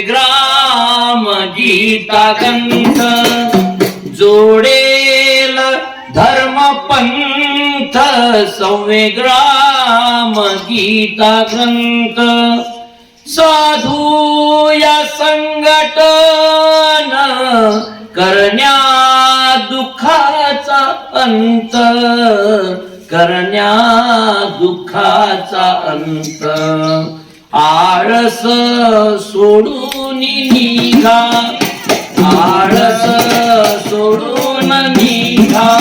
ग्राम गीता ग्रंथ जोडेल धर्म पंथ सव्वे ग्राम गीता ग्रंथ. साधू या संघटन करण्या दुःखाचा अंत करण्या दुःखाचा अंत. आळस सोडून निघा. आळस सोडून निघा.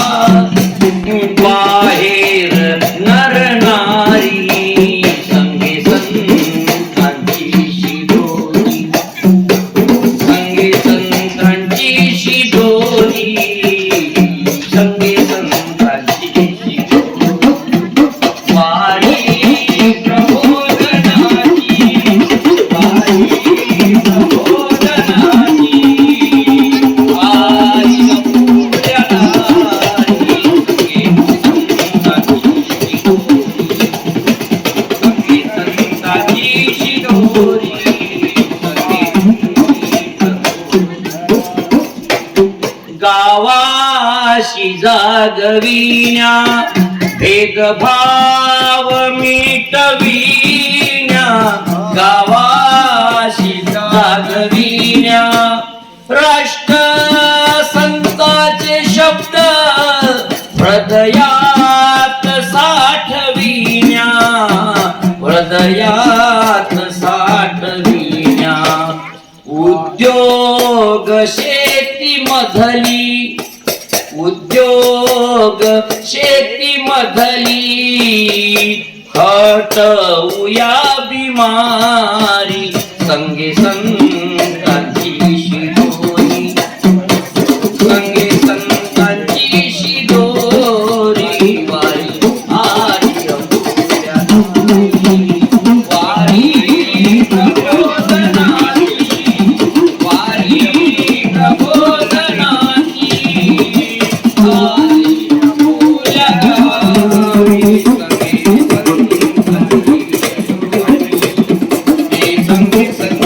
जागविण्या भेदभाव मिटविण्या गावाशी जागविण्या. राष्ट्र संताचे शब्द हृदयात साठविण्या हृदयात साठविण्या. उद्योग शेती मधली उद्योग शेती मधली हटवूया बिमारी संगे संग Thank you.